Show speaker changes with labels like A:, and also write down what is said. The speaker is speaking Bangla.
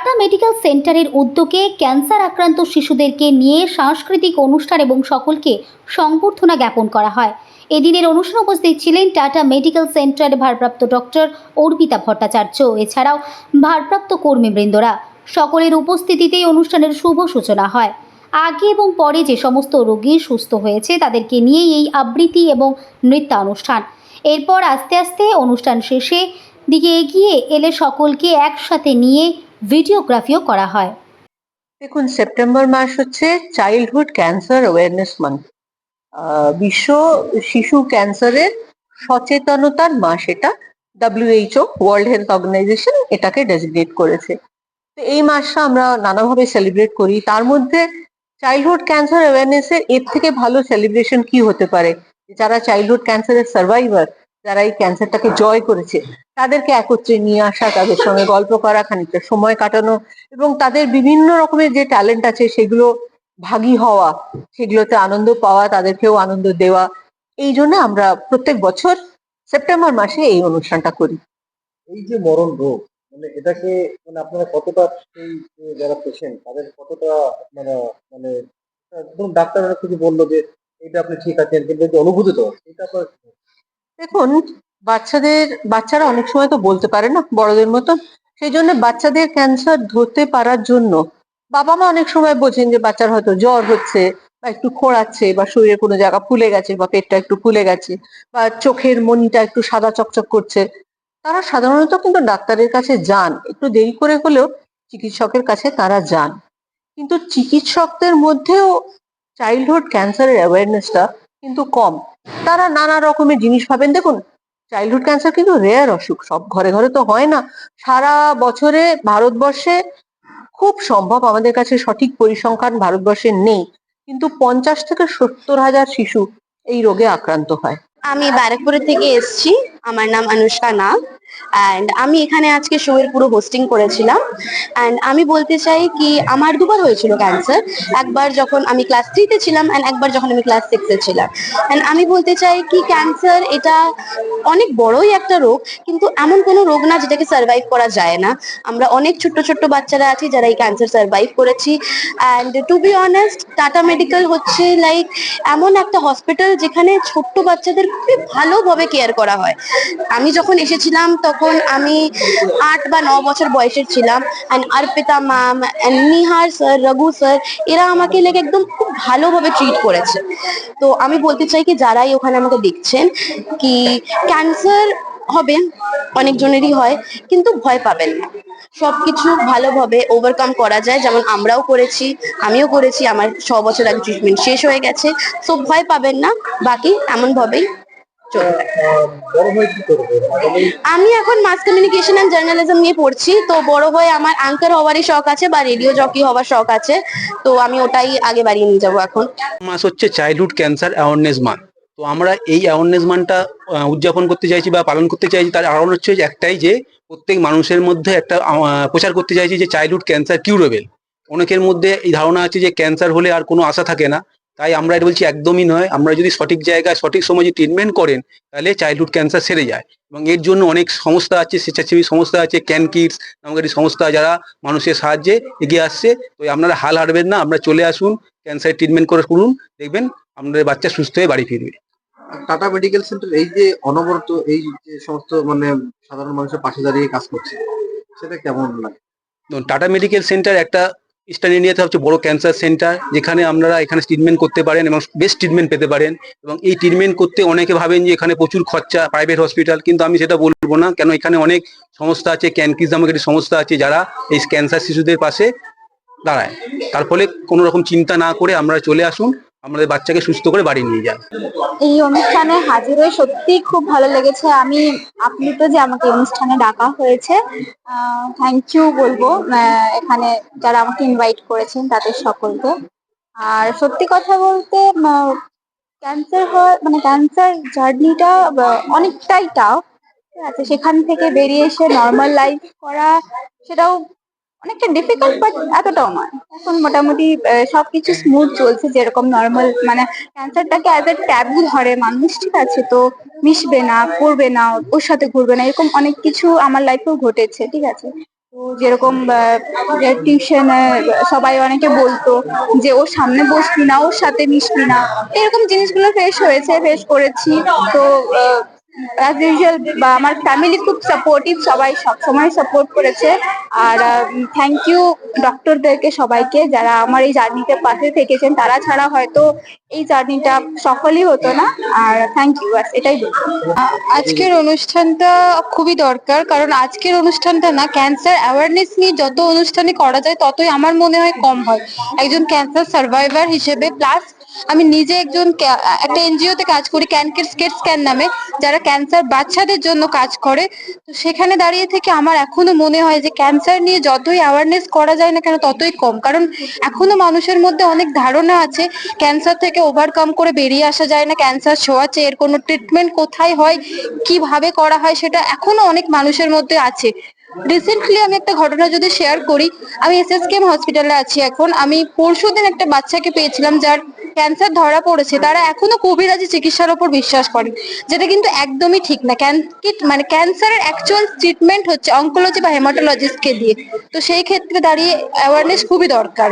A: টাটা মেডিকেল সেন্টারের উদ্যোগে ক্যান্সার আক্রান্ত শিশুদেরকে নিয়ে সাংস্কৃতিক অনুষ্ঠান এবং সকলকে সংবর্ধনা জ্ঞাপন করা হয়। এদিনের অনুষ্ঠানে উপস্থিত ছিলেন টাটা মেডিকেল সেন্টারের ভারপ্রাপ্ত ডক্টর অর্পিতা ভট্টাচার্য। এছাড়াও ভারপ্রাপ্ত কর্মীবৃন্দরা। সকলের উপস্থিতিতেই অনুষ্ঠানের শুভ সূচনা হয়। আগে এবং পরে যে সমস্ত রোগী সুস্থ হয়েছে, তাদেরকে নিয়েই এই আবৃত্তি এবং নৃত্যানুষ্ঠান। এরপর আস্তে আস্তে অনুষ্ঠান শেষে দিকে এগিয়ে এলে সকলকে একসাথে নিয়ে ভিডিওগ্রাফিও করা হয়।
B: দেখুন, সেপ্টেম্বর মাস হচ্ছে চাইল্ডহুড ক্যান্সার অ্যাওয়ারনেস মান্থ বিশ্ব শিশু ক্যান্সারের সচেতনতার মাস এটা। ডাব্লিউএইচও ওয়ার্ল্ড হেলথ অর্গানাইজেশন এটাকে ডেজিগনেট করেছে। তো এই মাসটা আমরা নানাভাবে সেলিব্রেট করি। তার মধ্যে চাইল্ডহুড ক্যান্সার অ্যাওয়ারনেসের এর থেকে ভালো সেলিব্রেশন কি হতে পারে? যারা চাইল্ডহুড ক্যান্সারের সার্ভাইভার যারা এই ক্যান্সারটাকে জয় করেছে, তাদেরকে একত্রে নিয়ে আসা, তাদের সঙ্গে গল্প করা, খানিকটা সময় কাটানো এবং তাদের বিভিন্ন রকমের যে ট্যালেন্ট আছে সেগুলো ভাগী হওয়া, সেগুলোতে আনন্দ পাওয়া, তাদেরকেও আনন্দ দেওয়া। এই জন্য আমরা প্রত্যেক বছর সেপ্টেম্বর মাসে এই অনুষ্ঠানটা করি।
C: এই যে মরণ রোগ মানে এটাকে মানে আপনারা কতটা সেই যারা পেশেন্ট তাদের কতটা মানে মানে ধরুন ডাক্তার কিছু বলল যে এটা আপনি ঠিক আছেন, কিন্তু অনুভূতি তো, এটা আপনার
B: দেখুন, বাচ্চাদের, বাচ্চারা অনেক সময় তো বলতে পারে না বড়দের মতন। সেই জন্য বাচ্চাদের ক্যান্সার ধরতে পারার জন্য বাবা মা অনেক সময় বোঝেন যে বাচ্চার হয়তো জ্বর হচ্ছে বা একটু খোঁড়াচ্ছে বা শরীরে কোনো জায়গা ফুলে গেছে বা পেটটা একটু ফুলে গেছে বা চোখের মনিটা একটু সাদা চকচক করছে। তারা সাধারণত কিন্তু ডাক্তারের কাছে যান। একটু দেরি করে হলেও চিকিৎসকের কাছে তারা যান। কিন্তু চিকিৎসকদের মধ্যেও চাইল্ডহুড ক্যান্সারের অ্যাওয়ারনেসটা কিন্তু কম। তারা নানা রকমের জিনিস পাবেন দেখুন চাইল্ডহুড ক্যান্সার কিন্তু রেয়ার অসুখ। সব ঘরে ঘরে তো হয় না। সারা বছরে ভারতবর্ষে খুব সম্ভব আমাদের কাছে সঠিক পরিসংখ্যান ভারতবর্ষে নেই। কিন্তু পঞ্চাশ থেকে সত্তর হাজার শিশু এই রোগে আক্রান্ত হয়।
D: আমি ব্যারাকপুরের থেকে এসছি। আমার নাম অনুষ্কা নাগ। অ্যান্ড আমি এখানে আজকে শো এর পুরো হোস্টিং করেছিলাম। অ্যান্ড আমি বলতে চাই কি, আমার দুবার হয়েছিল ক্যান্সার একবার যখন আমি ক্লাস থ্রিতে ছিলাম অ্যান্ড একবার যখন আমি ক্লাস সিক্সে ছিলাম। অ্যান্ড আমি বলতে চাই কি ক্যান্সার এটা অনেক বড়ই একটা রোগ, কিন্তু এমন কোনো রোগ না যেটাকে সার্ভাইভ করা যায় না। আমরা অনেক ছোট্ট ছোট্ট বাচ্চারা আছি যারা এই ক্যান্সার সার্ভাইভ করেছি। And to be honest Tata medical হচ্ছে লাইক এমন একটা হসপিটাল যেখানে ছোট্ট বাচ্চাদের খুবই ভালোভাবে কেয়ার করা হয়। আমি যখন এসেছিলাম তখন আমি আট বা ন বছর বয়সের ছিলাম। And Arpita ma'am and Nihar sir Raghu sir এরা আমাকে লেগে একদম খুব ভালোভাবে ট্রিট করেছে। তো আমি বলতে চাই কি, যারাই ওখানে আমাকে দেখছেন, কি ক্যান্সার হবে, অনেকজনেরই হয়, কিন্তু ভয় পাবেন না। সবকিছু ভালোভাবে ওভারকাম করা যায়, যেমন আমরাও করেছি, আমিও করেছি, আমার ছ বছর আগে ট্রিটমেন্ট শেষ হয়ে গেছে সো ভয় পাবেন না, বাকি এমন ভাবেই চলবে আমি এখন মাস কমিউনিকেশন অ্যান্ড জার্নালিজম নিয়ে পড়ছি তো বড় হয়ে আমার অ্যাঙ্কার হওয়ারই শখ আছে বা রেডিও জকি হওয়ার শখ আছে তো আমি ওটাই আগে বাড়িয়ে নিয়ে যাব এখন।
E: মাস হচ্ছে চাইল্ডহুড ক্যান্সার অ্যাওয়ারনেস মান্থ তো আমরা এই অ্যাওয়ারনেস মান্থটা উদযাপন করতে চাইছি বা পালন করতে চাইছি তার কারণ হচ্ছে যে একটাই যে প্রত্যেক মানুষের মধ্যে একটা প্রচার করতে চাইছি যে চাইল্ডহুড ক্যান্সার কিউরেবল অনেকের মধ্যে এই ধারণা আছে যে ক্যান্সার হলে আর কোনো আশা থাকে না। তাই আমরা এটা বলছি একদমই নয়। আমরা যদি সঠিক জায়গায় সঠিক সময় যদি ট্রিটমেন্ট করেন তাহলে চাইল্ডহুড ক্যান্সার সেরে যায়। এবং এর জন্য অনেক সংস্থা আছে স্বেচ্ছাসেবী সংস্থা আছে ক্যান কিডস নামক একটি সংস্থা যারা মানুষের সাহায্যে এগিয়ে আসছে। তো আপনারা হাল হারবেন না আমরা চলে আসুন ক্যান্সার ট্রিটমেন্ট করে করুন দেখবেন আপনাদের বাচ্চা সুস্থ হয়ে বাড়ি ফিরবে।
C: টাটা মেডিকেল সেন্টার এই যে অনবরত এই যে সমস্ত মানে সাধারণ মানুষের পাশে দাঁড়িয়ে কাজ করছে সেটা কেমন লাগে?
E: টাটা মেডিকেল সেন্টার একটা ইস্টার্ন ইন্ডিয়াতে হচ্ছে বড় ক্যান্সার সেন্টার যেখানে আপনারা এখানে ট্রিটমেন্ট করতে পারেন এবং বেস্ট ট্রিটমেন্ট পেতে পারেন। এবং এই ট্রিটমেন্ট করতে অনেকে ভাবেন যে এখানে প্রচুর খরচা প্রাইভেট হসপিটাল কিন্তু আমি সেটা বলব না। কেন এখানে অনেক সংস্থা আছে ক্যানকিস নামক একটি সংস্থা আছে, যারা এই ক্যান্সার শিশুদের পাশে দাঁড়ায়। তার ফলে কোনো রকম চিন্তা না করে আমরা চলে আসুন। আমাদের বাচ্চাকে সুস্থ করে বাড়ি নিয়ে যান
F: এই অনুষ্ঠানে হাজির হয়ে সত্যি খুব ভালো লেগেছে। আমি আপ্লুত যে আমাকে অনুষ্ঠানে ডাকা হয়েছে থ্যাংক ইউ বলব। এখানে যারা আমাকে ইনভাইট করেছেন, তাদের সকলকে। আর সত্যি কথা বলতে ক্যান্সার হওয়ার মানে ক্যান্সার জার্নিটা অনেকটাই টাফ ঠিক আছে, সেখান থেকে বেরিয়ে এসে নর্মাল লাইফ করা, সেটাও অনেকটা ডিফিকাল্ট বাট এতটাও নয়। এখন মোটামুটি সবকিছু স্মুথ চলছে, যেরকম নর্মাল মানে ক্যান্সারটাকে অ্যাজ এ ট্যাবু ধরে মানুষ, ঠিক আছে? তো মিশবে না, করবে না, ওর সাথে ঘুরবে না, এরকম অনেক কিছু আমার লাইফেও ঘটেছে, ঠিক আছে?
G: তো যেরকম টিউশন সবাই অনেকে বলতো যে, ওর সামনে বসবি না, ওর সাথে মিশবি না। এরকম জিনিসগুলো ফেস হয়েছে ফেস করেছি। তো অ্যাজ ইউজুয়াল আমার ফ্যামিলি খুব সাপোর্টিভ সবাই সবসময় সাপোর্ট করেছে। আর থ্যাংক ইউ ডক্টরদেরকে সবাইকে যারা আমার এই জার্নিতে পাশে থেকেছেন। তারা ছাড়া হয়তো এই জার্নিটা সফলই হতো না। আর থ্যাংক ইউ এটাই বলব।
F: আজকের অনুষ্ঠানটা খুবই দরকার, কারণ আজকের অনুষ্ঠানটা না ক্যান্সার অ্যাওয়ারনেস নিয়ে যত অনুষ্ঠানে করা যায়, ততই আমার মনে হয় কম হয়। একজন ক্যান্সার সার্ভাইভার হিসেবে প্লাস আমি নিজে একজন একটা এনজিও তে কাজ করি ক্যানকের স্কেট স্ক্যান নামে, যারা ক্যান্সার বাচ্চাদের জন্য কাজ করে। তো সেখানে দাঁড়িয়ে থেকে আমার এখনও মনে হয় যে ক্যান্সার নিয়ে যতই অ্যাওয়ারনেস করা যায় না কেন, ততই কম। কারণ এখনও মানুষের মধ্যে অনেক ধারণা আছে ক্যান্সার থেকে ওভারকাম করে বেরিয়ে আসা যায় না ক্যান্সার ছোঁয়াচে এর কোনো ট্রিটমেন্ট কোথায় হয়, কীভাবে করা হয় সেটা এখনও অনেক মানুষের মধ্যে আছে। রিসেন্টলি আমি একটা ঘটনা যদি শেয়ার করি, আমি এস এস কেম হসপিটালে আছি এখন। আমি পরশুদিন একটা বাচ্চাকে পেয়েছিলাম, যার ক্যান্সার ধরা পড়েছে, তারা এখনও কবিরাজি চিকিৎসার ওপর বিশ্বাস করেন, যেটা কিন্তু একদমই ঠিক না। মানে ক্যান্সারের অ্যাকচুয়াল ট্রিটমেন্ট হচ্ছে অঙ্কোলজি বা হেমাটোলজিস্টকে দিয়ে। তো সেই ক্ষেত্রে দাঁড়িয়ে অ্যাওয়ারনেস খুবই দরকার।